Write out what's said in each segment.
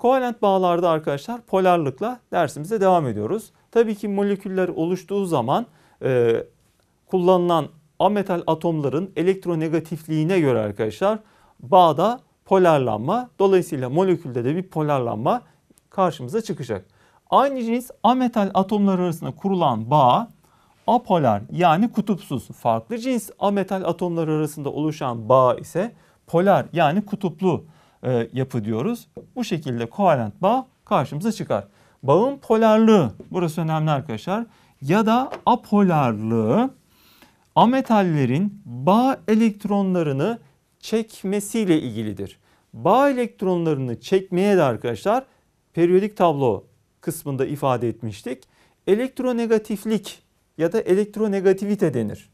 Kovalent bağlarda arkadaşlar polarlıkla dersimize devam ediyoruz. Tabii ki moleküller oluştuğu zaman e, kullanılan ametal atomların elektronegatifliğine göre arkadaşlar bağda polarlanma dolayısıyla molekülde de bir polarlanma karşımıza çıkacak. Aynı cins ametal atomlar arasında kurulan bağ apolar yani kutupsuz. Farklı cins ametal atomlar arasında oluşan bağ ise polar yani kutuplu e, yapı diyoruz. Bu şekilde kovalent bağ karşımıza çıkar. Bağın polarlığı burası önemli arkadaşlar ya da apolarlığı ametallerin bağ elektronlarını çekmesiyle ilgilidir. Bağ elektronlarını çekmeye de arkadaşlar periyodik tablo kısmında ifade etmiştik. Elektronegatiflik ya da elektronegativite denir.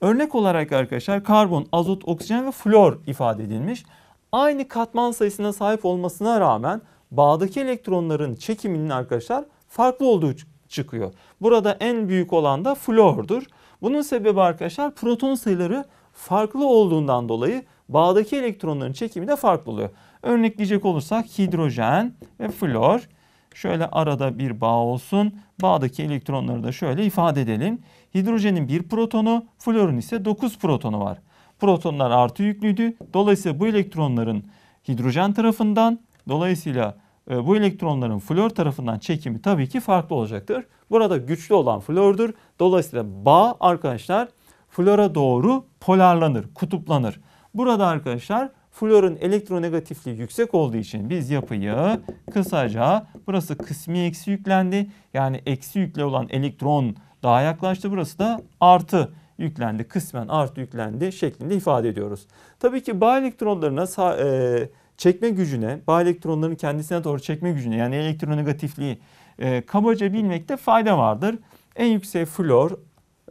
Örnek olarak arkadaşlar karbon, azot, oksijen ve flor ifade edilmiş. Aynı katman sayısına sahip olmasına rağmen bağdaki elektronların çekiminin arkadaşlar farklı olduğu çıkıyor. Burada en büyük olan da flordur. Bunun sebebi arkadaşlar proton sayıları farklı olduğundan dolayı bağdaki elektronların çekimi de farklı oluyor. Örnekleyecek olursak hidrojen ve flor. Şöyle arada bir bağ olsun. Bağdaki elektronları da şöyle ifade edelim. Hidrojenin bir protonu, florun ise 9 protonu var. Protonlar artı yüklüydü. Dolayısıyla bu elektronların hidrojen tarafından, dolayısıyla e, bu elektronların flor tarafından çekimi tabii ki farklı olacaktır. Burada güçlü olan flordur. Dolayısıyla bağ arkadaşlar flora doğru polarlanır, kutuplanır. Burada arkadaşlar florun elektronegatifliği yüksek olduğu için biz yapıyı kısaca burası kısmi eksi yüklendi. Yani eksi yükle olan elektron daha yaklaştı. Burası da artı yüklendi. Kısmen artı yüklendi şeklinde ifade ediyoruz. Tabii ki bağ elektronlarına e, çekme gücüne, bağ elektronların kendisine doğru çekme gücüne yani elektronegatifliği e, kabaca bilmekte fayda vardır. En yüksek flor,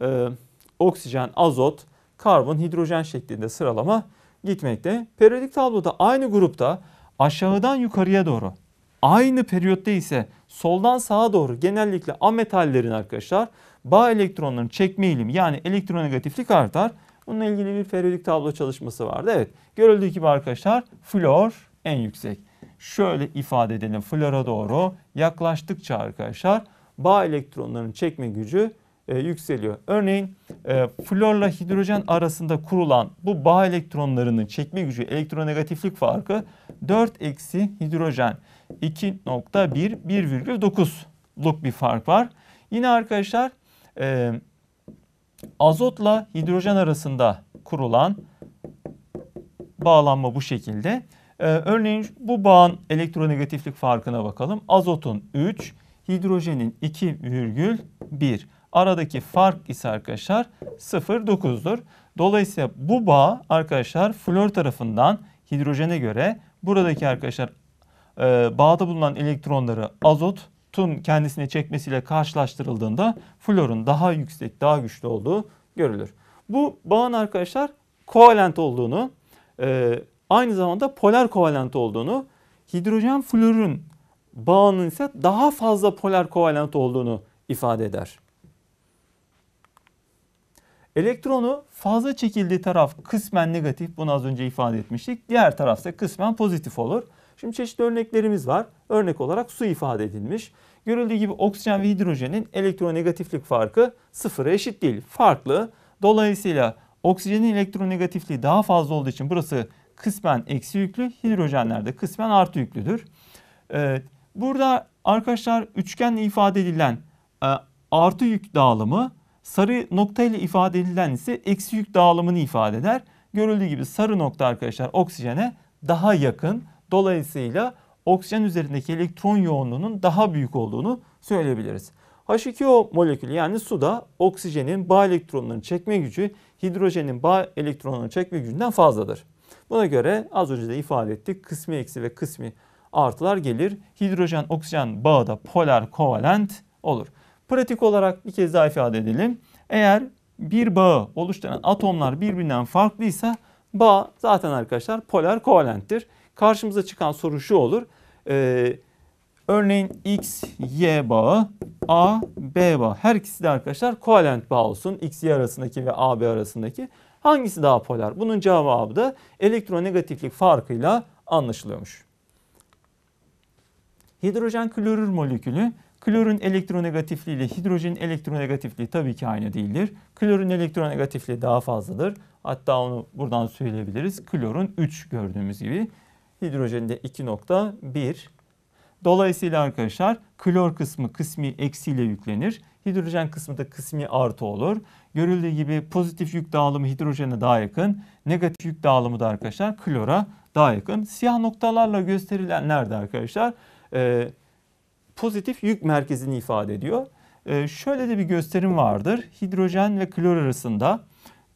e, oksijen, azot, karbon, hidrojen şeklinde sıralama gitmekte. Periyodik tabloda aynı grupta aşağıdan yukarıya doğru aynı periyotta ise soldan sağa doğru genellikle ametallerin arkadaşlar bağ elektronların çekme eğilimi yani elektronegatiflik artar. Bununla ilgili bir periyodik tablo çalışması vardı. Evet görüldüğü gibi arkadaşlar flor en yüksek. Şöyle ifade edelim flora doğru yaklaştıkça arkadaşlar bağ elektronların çekme gücü e, yükseliyor. Örneğin e, florla hidrojen arasında kurulan bu bağ elektronlarının çekme gücü elektronegatiflik farkı 4 eksi hidrojen 2.1 1,9'luk bir fark var. Yine arkadaşlar e, azotla hidrojen arasında kurulan bağlanma bu şekilde. Ee, örneğin bu bağın elektronegatiflik farkına bakalım. Azotun 3, hidrojenin 2,1. Aradaki fark ise arkadaşlar 0,9'dur. Dolayısıyla bu bağ arkadaşlar flor tarafından hidrojene göre buradaki arkadaşlar e, bağda bulunan elektronları azotun kendisine çekmesiyle karşılaştırıldığında florun daha yüksek, daha güçlü olduğu görülür. Bu bağın arkadaşlar kovalent olduğunu, e, aynı zamanda polar kovalent olduğunu, hidrojen florun bağının ise daha fazla polar kovalent olduğunu ifade eder. Elektronu fazla çekildiği taraf kısmen negatif. Bunu az önce ifade etmiştik. Diğer taraf ise kısmen pozitif olur. Şimdi çeşitli örneklerimiz var. Örnek olarak su ifade edilmiş. Görüldüğü gibi oksijen ve hidrojenin elektronegatiflik farkı sıfıra eşit değil. Farklı. Dolayısıyla oksijenin elektronegatifliği daha fazla olduğu için burası kısmen eksi yüklü. Hidrojenlerde kısmen artı yüklüdür. Ee, burada arkadaşlar üçgenle ifade edilen e, artı yük dağılımı Sarı nokta ile ifade edilen ise eksi yük dağılımını ifade eder. Görüldüğü gibi sarı nokta arkadaşlar oksijene daha yakın. Dolayısıyla oksijen üzerindeki elektron yoğunluğunun daha büyük olduğunu söyleyebiliriz. H2O molekülü yani suda oksijenin bağ elektronlarını çekme gücü hidrojenin bağ elektronlarını çekme gücünden fazladır. Buna göre az önce de ifade ettik kısmi eksi ve kısmi artılar gelir. Hidrojen oksijen bağı da polar kovalent olur. Pratik olarak bir kez daha ifade edelim. Eğer bir bağı oluşturan atomlar birbirinden farklıysa bağ zaten arkadaşlar polar kovalenttir. Karşımıza çıkan soru şu olur. Ee, örneğin X, Y bağı, A, B bağı. Her ikisi de arkadaşlar kovalent bağ olsun. X, Y arasındaki ve A, B arasındaki. Hangisi daha polar? Bunun cevabı da elektronegatiflik farkıyla anlaşılıyormuş. Hidrojen klorür molekülü klorun elektronegatifliği ile hidrojenin elektronegatifliği tabii ki aynı değildir. Klorun elektronegatifliği daha fazladır. Hatta onu buradan söyleyebiliriz. Klorun 3 gördüğümüz gibi. Hidrojenin de 2.1. Dolayısıyla arkadaşlar klor kısmı kısmi eksiyle yüklenir. Hidrojen kısmı da kısmi artı olur. Görüldüğü gibi pozitif yük dağılımı hidrojene daha yakın. Negatif yük dağılımı da arkadaşlar klora daha yakın. Siyah noktalarla gösterilenler de arkadaşlar e, pozitif yük merkezini ifade ediyor. E, şöyle de bir gösterim vardır. Hidrojen ve klor arasında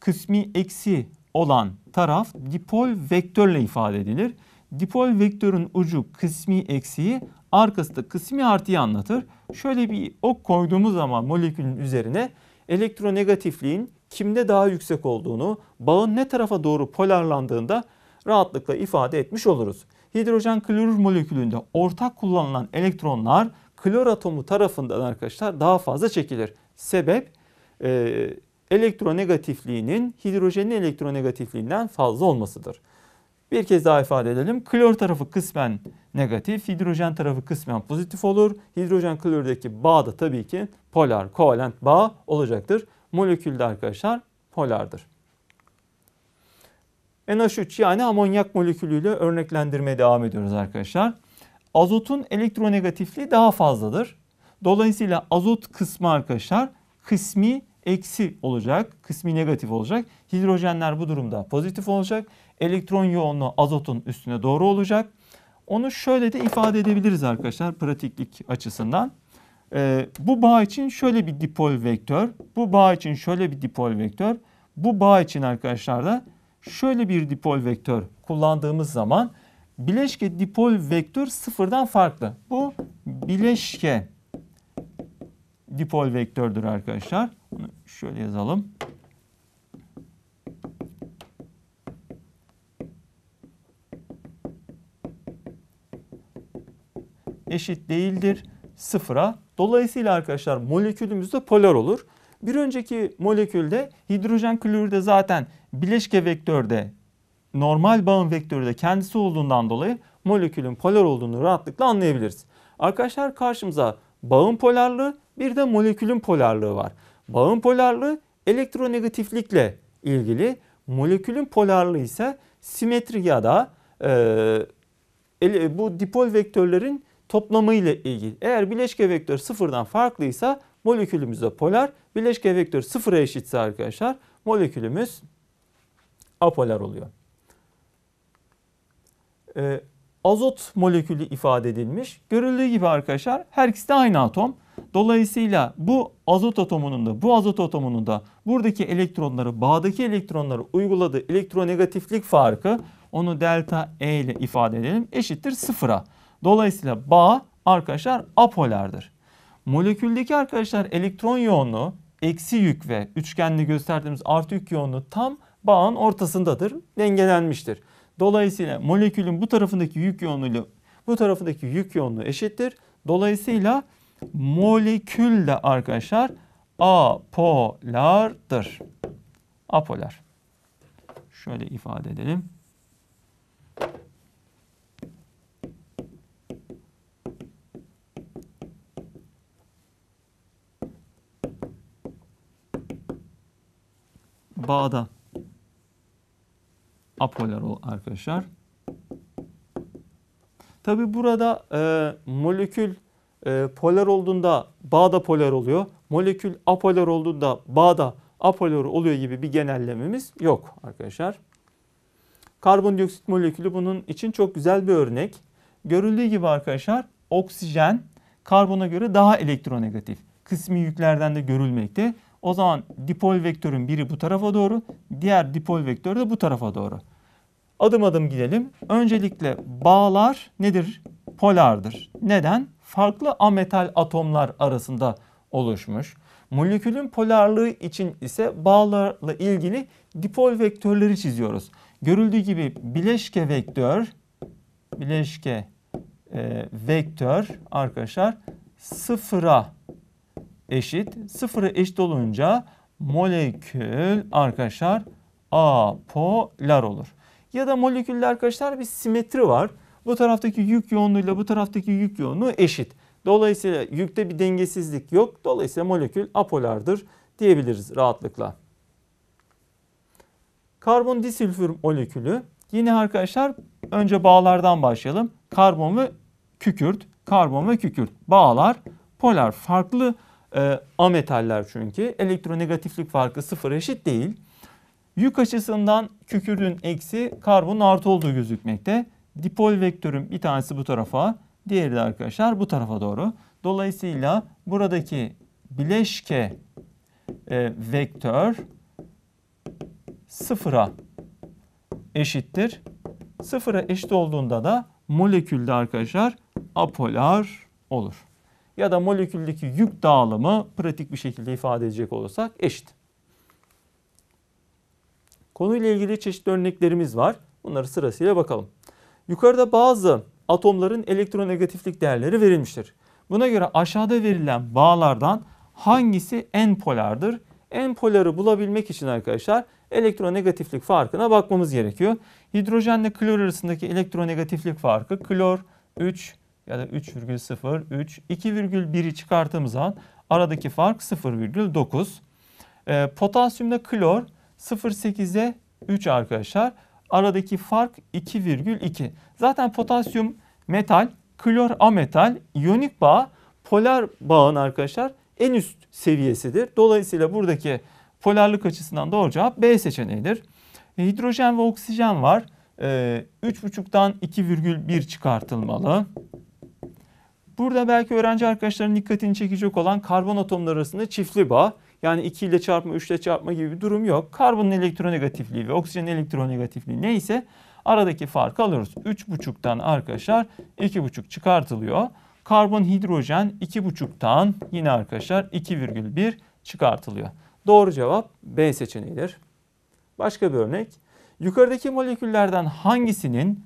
kısmi eksi olan taraf dipol vektörle ifade edilir. Dipol vektörün ucu kısmi eksiği, arkası da kısmi artıyı anlatır. Şöyle bir ok koyduğumuz zaman molekülün üzerine elektronegatifliğin kimde daha yüksek olduğunu, bağın ne tarafa doğru polarlandığında rahatlıkla ifade etmiş oluruz. Hidrojen klorür molekülünde ortak kullanılan elektronlar klor atomu tarafından arkadaşlar daha fazla çekilir. Sebep e, elektronegatifliğinin hidrojenin elektronegatifliğinden fazla olmasıdır. Bir kez daha ifade edelim. Klor tarafı kısmen negatif, hidrojen tarafı kısmen pozitif olur. Hidrojen klordaki bağ da tabii ki polar, kovalent bağ olacaktır. Molekülde arkadaşlar polardır. NH3 yani amonyak molekülüyle örneklendirmeye devam ediyoruz arkadaşlar. Azotun elektronegatifliği daha fazladır. Dolayısıyla azot kısmı arkadaşlar kısmi eksi olacak, kısmi negatif olacak. Hidrojenler bu durumda pozitif olacak. Elektron yoğunluğu azotun üstüne doğru olacak. Onu şöyle de ifade edebiliriz arkadaşlar pratiklik açısından. Ee, bu bağ için şöyle bir dipol vektör, bu bağ için şöyle bir dipol vektör, bu bağ için arkadaşlar da şöyle bir dipol vektör kullandığımız zaman bileşke dipol vektör sıfırdan farklı. Bu bileşke dipol vektördür arkadaşlar. Bunu şöyle yazalım. eşit değildir sıfıra. Dolayısıyla arkadaşlar molekülümüz de polar olur. Bir önceki molekülde hidrojen klorürde zaten bileşke vektörde normal bağın vektörü de kendisi olduğundan dolayı molekülün polar olduğunu rahatlıkla anlayabiliriz. Arkadaşlar karşımıza bağın polarlığı bir de molekülün polarlığı var. Bağın polarlığı elektronegatiflikle ilgili, molekülün polarlığı ise simetri ya da e, bu dipol vektörlerin toplamı ile ilgili. Eğer bileşke vektör sıfırdan farklıysa molekülümüz de polar. Bileşke vektör sıfıra eşitse arkadaşlar molekülümüz apolar oluyor. Ee, azot molekülü ifade edilmiş. Görüldüğü gibi arkadaşlar her ikisi de aynı atom. Dolayısıyla bu azot atomunun da bu azot atomunun da buradaki elektronları bağdaki elektronları uyguladığı elektronegatiflik farkı onu delta E ile ifade edelim eşittir sıfıra. Dolayısıyla bağ arkadaşlar apolardır. Moleküldeki arkadaşlar elektron yoğunluğu eksi yük ve üçgenli gösterdiğimiz artı yük yoğunluğu tam bağın ortasındadır, dengelenmiştir. Dolayısıyla molekülün bu tarafındaki yük yoğunluğu bu tarafındaki yük yoğunluğu eşittir. Dolayısıyla molekül de arkadaşlar apolardır. Apolar. Şöyle ifade edelim. bağda apolar arkadaşlar. Tabi burada e, molekül e, polar olduğunda bağda polar oluyor. Molekül apolar olduğunda bağda apolar oluyor gibi bir genellememiz yok arkadaşlar. Karbondioksit molekülü bunun için çok güzel bir örnek. Görüldüğü gibi arkadaşlar oksijen karbona göre daha elektronegatif. Kısmi yüklerden de görülmekte. O zaman dipol vektörün biri bu tarafa doğru, diğer dipol vektör de bu tarafa doğru. Adım adım gidelim. Öncelikle bağlar nedir? Polardır. Neden? Farklı ametal atomlar arasında oluşmuş. Molekülün polarlığı için ise bağlarla ilgili dipol vektörleri çiziyoruz. Görüldüğü gibi bileşke vektör, bileşke e, vektör arkadaşlar sıfıra eşit. Sıfıra eşit olunca molekül arkadaşlar apolar olur. Ya da moleküller arkadaşlar bir simetri var. Bu taraftaki yük yoğunluğuyla bu taraftaki yük yoğunluğu eşit. Dolayısıyla yükte bir dengesizlik yok. Dolayısıyla molekül apolardır diyebiliriz rahatlıkla. Karbon disülfür molekülü yine arkadaşlar önce bağlardan başlayalım. Karbon ve kükürt, karbon ve kükürt bağlar polar farklı e, ametaller çünkü elektronegatiflik farkı sıfır eşit değil. Yük açısından kükürdün eksi karbonun artı olduğu gözükmekte. Dipol vektörün bir tanesi bu tarafa, diğeri de arkadaşlar bu tarafa doğru. Dolayısıyla buradaki bileşke e, vektör sıfıra eşittir. Sıfıra eşit olduğunda da molekülde arkadaşlar apolar olur. Ya da moleküldeki yük dağılımı pratik bir şekilde ifade edecek olursak eşit. Konuyla ilgili çeşitli örneklerimiz var. Bunları sırasıyla bakalım. Yukarıda bazı atomların elektronegatiflik değerleri verilmiştir. Buna göre aşağıda verilen bağlardan hangisi en polardır? En poları bulabilmek için arkadaşlar elektronegatiflik farkına bakmamız gerekiyor. Hidrojenle klor arasındaki elektronegatiflik farkı klor 3 ya da 3,0, 3, 2,1'i çıkarttığımız zaman aradaki fark 0,9. E, potasyumda klor 0,8'e 3 arkadaşlar. Aradaki fark 2,2. Zaten potasyum metal, klor ametal, iyonik bağ polar bağın arkadaşlar en üst seviyesidir. Dolayısıyla buradaki polarlık açısından doğru cevap B seçeneğidir. E, hidrojen ve oksijen var. E, 3,5'tan 2,1 çıkartılmalı. Burada belki öğrenci arkadaşların dikkatini çekecek olan karbon atomları arasında çiftli bağ. Yani 2 ile çarpma, 3 ile çarpma gibi bir durum yok. Karbonun elektronegatifliği ve oksijenin elektronegatifliği neyse aradaki farkı alıyoruz. 3,5'tan arkadaşlar 2,5 çıkartılıyor. Karbon hidrojen 2,5'tan yine arkadaşlar 2,1 çıkartılıyor. Doğru cevap B seçeneğidir. Başka bir örnek. Yukarıdaki moleküllerden hangisinin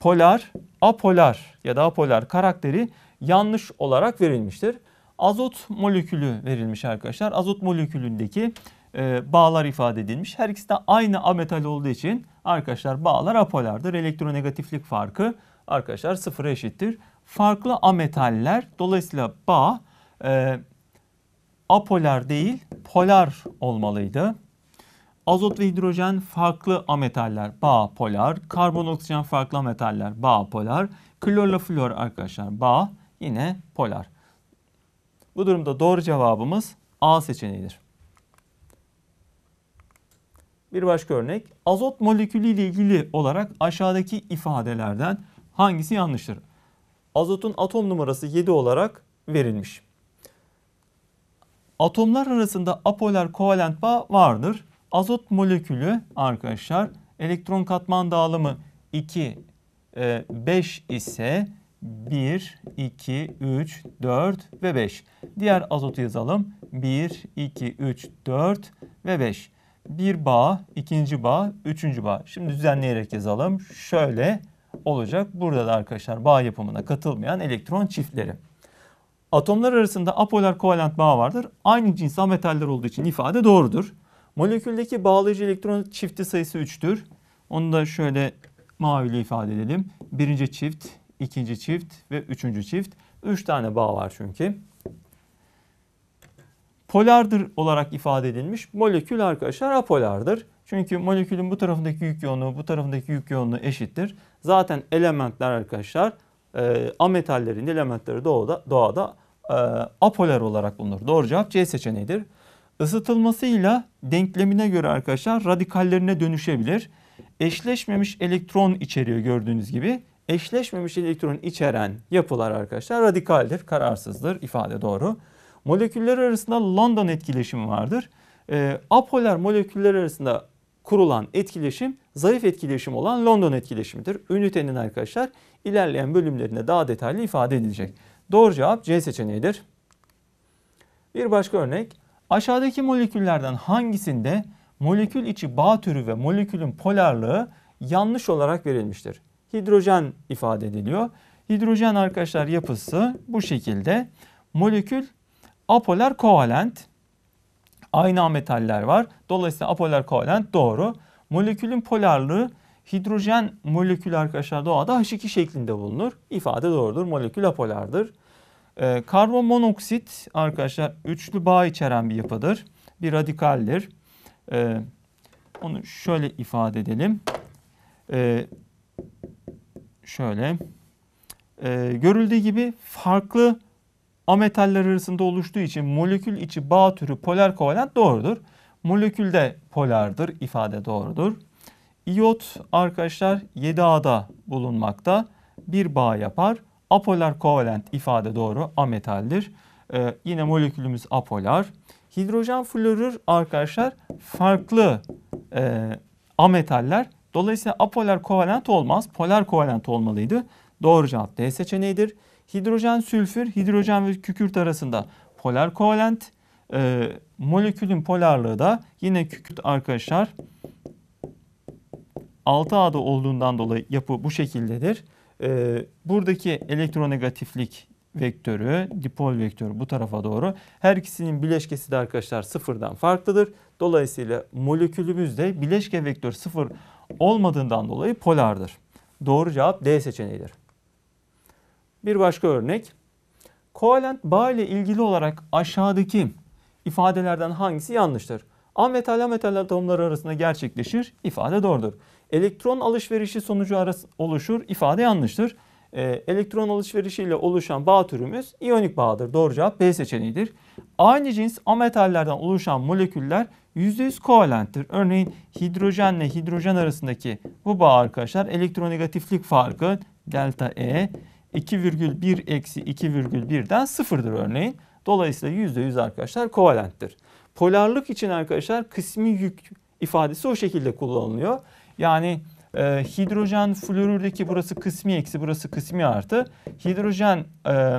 polar, apolar ya da apolar karakteri yanlış olarak verilmiştir. Azot molekülü verilmiş arkadaşlar. Azot molekülündeki e, bağlar ifade edilmiş. Her ikisi de aynı ametal olduğu için arkadaşlar bağlar apolardır. Elektronegatiflik farkı arkadaşlar sıfıra eşittir. Farklı ametaller dolayısıyla bağ e, apolar değil polar olmalıydı. Azot ve hidrojen farklı ametaller bağ polar. Karbon oksijen farklı ametaller bağ polar. Klorla flor arkadaşlar bağ yine polar. Bu durumda doğru cevabımız A seçeneğidir. Bir başka örnek. Azot molekülü ile ilgili olarak aşağıdaki ifadelerden hangisi yanlıştır? Azotun atom numarası 7 olarak verilmiş. Atomlar arasında apolar kovalent bağ vardır. Azot molekülü arkadaşlar elektron katman dağılımı 2 5 e, ise 1, 2, 3, 4 ve 5. Diğer azotu yazalım. 1, 2, 3, 4 ve 5. Bir bağ, ikinci bağ, üçüncü bağ. Şimdi düzenleyerek yazalım. Şöyle olacak. Burada da arkadaşlar bağ yapımına katılmayan elektron çiftleri. Atomlar arasında apolar kovalent bağ vardır. Aynı cins ametaller olduğu için ifade doğrudur. Moleküldeki bağlayıcı elektron çifti sayısı 3'tür. Onu da şöyle maviyle ifade edelim. Birinci çift, ikinci çift ve üçüncü çift. Üç tane bağ var çünkü. Polardır olarak ifade edilmiş. Molekül arkadaşlar apolardır. Çünkü molekülün bu tarafındaki yük yoğunluğu bu tarafındaki yük yoğunluğu eşittir. Zaten elementler arkadaşlar e, ametallerin elementleri doğada, doğada e, apolar olarak bulunur. Doğru cevap C seçeneğidir. Isıtılmasıyla denklemine göre arkadaşlar radikallerine dönüşebilir. Eşleşmemiş elektron içeriyor gördüğünüz gibi eşleşmemiş elektron içeren yapılar arkadaşlar radikaldir, kararsızdır. ifade doğru. Moleküller arasında London etkileşimi vardır. E, apolar moleküller arasında kurulan etkileşim zayıf etkileşim olan London etkileşimidir. Ünitenin arkadaşlar ilerleyen bölümlerinde daha detaylı ifade edilecek. Doğru cevap C seçeneğidir. Bir başka örnek. Aşağıdaki moleküllerden hangisinde molekül içi bağ türü ve molekülün polarlığı yanlış olarak verilmiştir? hidrojen ifade ediliyor. Hidrojen arkadaşlar yapısı bu şekilde. Molekül apolar kovalent. Aynı ametaller var. Dolayısıyla apolar kovalent doğru. Molekülün polarlığı Hidrojen molekülü arkadaşlar doğada H2 şeklinde bulunur. İfade doğrudur. Molekül apolardır. Ee, karbon monoksit arkadaşlar üçlü bağ içeren bir yapıdır. Bir radikaldir. Ee, onu şöyle ifade edelim. Ee, şöyle. Ee, görüldüğü gibi farklı ametaller arasında oluştuğu için molekül içi bağ türü polar kovalent doğrudur. Molekül de polardır. ifade doğrudur. İyot arkadaşlar 7A'da bulunmakta. Bir bağ yapar. Apolar kovalent ifade doğru ametaldir. Ee, yine molekülümüz apolar. Hidrojen florür arkadaşlar farklı e, ametaller. Dolayısıyla apolar kovalent olmaz. Polar kovalent olmalıydı. Doğru cevap D seçeneğidir. Hidrojen sülfür, hidrojen ve kükürt arasında polar kovalent. E, molekülün polarlığı da yine kükürt arkadaşlar 6A'da olduğundan dolayı yapı bu şekildedir. E, buradaki elektronegatiflik vektörü, dipol vektörü bu tarafa doğru. Her ikisinin bileşkesi de arkadaşlar sıfırdan farklıdır. Dolayısıyla molekülümüz de bileşke vektör sıfır olmadığından dolayı polardır. Doğru cevap D seçeneğidir. Bir başka örnek. Kovalent bağ ile ilgili olarak aşağıdaki ifadelerden hangisi yanlıştır? Ametal ametal atomları arasında gerçekleşir. İfade doğrudur. Elektron alışverişi sonucu arası oluşur. İfade yanlıştır. Ee, elektron alışverişiyle oluşan bağ türümüz iyonik bağdır. Doğru cevap B seçeneğidir. Aynı cins ametallerden oluşan moleküller %100 kovalenttir. Örneğin hidrojenle hidrojen arasındaki bu bağ arkadaşlar elektronegatiflik farkı delta E 2,1 eksi 2,1'den sıfırdır örneğin. Dolayısıyla %100 arkadaşlar kovalenttir. Polarlık için arkadaşlar kısmi yük ifadesi o şekilde kullanılıyor. Yani e, hidrojen florürdeki burası kısmi eksi burası kısmi artı. Hidrojen e,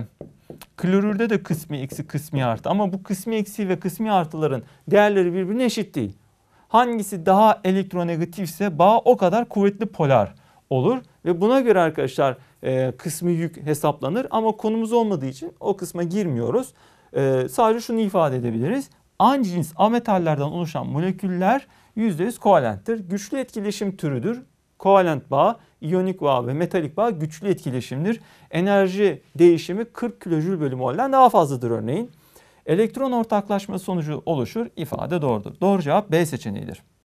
klorürde de kısmi eksi kısmi artı ama bu kısmi eksi ve kısmi artıların değerleri birbirine eşit değil. Hangisi daha elektronegatifse bağ o kadar kuvvetli polar olur ve buna göre arkadaşlar e, yük hesaplanır ama konumuz olmadığı için o kısma girmiyoruz. E, sadece şunu ifade edebiliriz. Aynı cins ametallerden oluşan moleküller %100 kovalenttir. Güçlü etkileşim türüdür. Kovalent bağ, iyonik bağ ve metalik bağ güçlü etkileşimdir. Enerji değişimi 40 kilojül bölü mol'den daha fazladır örneğin. Elektron ortaklaşma sonucu oluşur. ifade doğrudur. Doğru cevap B seçeneğidir.